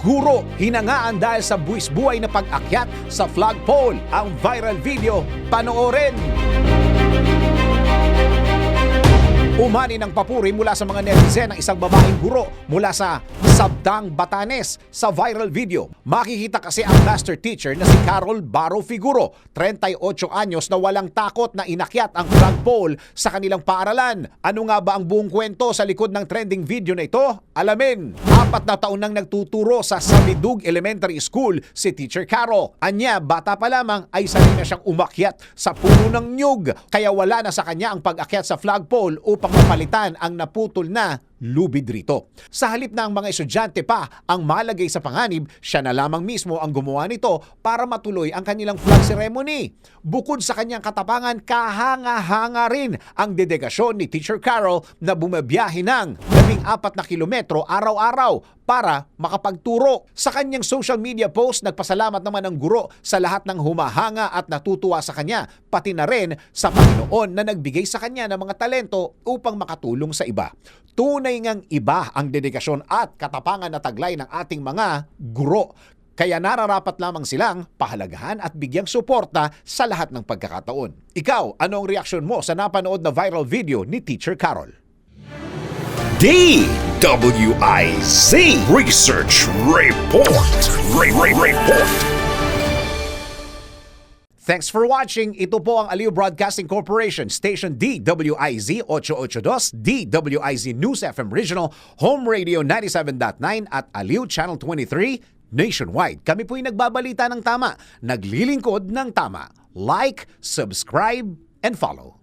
Guro hinangaan dahil sa buwis-buhay na pag-akyat sa flagpole. Ang viral video, panoorin! Umani ng papuri mula sa mga netizen ang isang babaeng guro mula sa Sabdang, Batanes sa viral video. Makikita kasi ang master teacher na si Carol Baro Figuro, 38 anyos na walang takot na inakyat ang flagpole sa kanilang paaralan. Ano nga ba ang buong kwento sa likod ng trending video na ito? Alamin! Apat na taon nang nagtuturo sa Sabidug Elementary School si Teacher Carol. Anya, bata pa lamang ay sanay na siyang umakyat sa puno ng nyug. Kaya wala na sa kanya ang pag-akyat sa flagpole upang mapalitan ang naputol na lubid rito. Sa halip na ang mga estudyante pa ang malagay sa panganib, siya na lamang mismo ang gumawa nito para matuloy ang kanilang flag ceremony. Bukod sa kanyang katapangan, kahanga-hanga rin ang dedikasyon ni Teacher Carol na bumabiyahe ng 14 na kilometro araw-araw para makapagturo. Sa kanyang social media post, nagpasalamat naman ang guro sa lahat ng humahanga at natutuwa sa kanya, pati na rin sa Panginoon na nagbigay sa kanya ng mga talento upang makatulong sa iba. Tunay ngang iba ang dedikasyon at katapangan na taglay ng ating mga guro. Kaya nararapat lamang silang pahalagahan at bigyang suporta sa lahat ng pagkakataon. Ikaw, ano ang reaksyon mo sa napanood na viral video ni Teacher Carol? DWIZ Research Report. Re- Re- Report. Thanks for watching. Ito po ang Aliw Broadcasting Corporation, Station DWIZ 882, DWIZ News FM Regional, Home Radio 97.9 at Aliw Channel 23 nationwide. Kami po'y nagbabalita ng tama, naglilingkod ng tama. Like, subscribe, and follow.